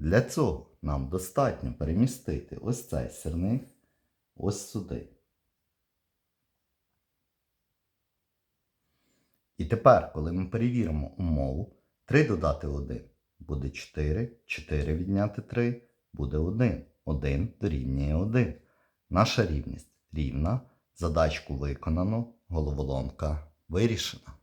Для цього нам достатньо перемістити ось цей сирник ось сюди. І тепер, коли ми перевіримо умову, 3 додати 1 буде 4, 4 відняти 3 буде 1. 1 дорівнює 1. Наша рівність рівна. Задачку виконано, головоломка вирішена.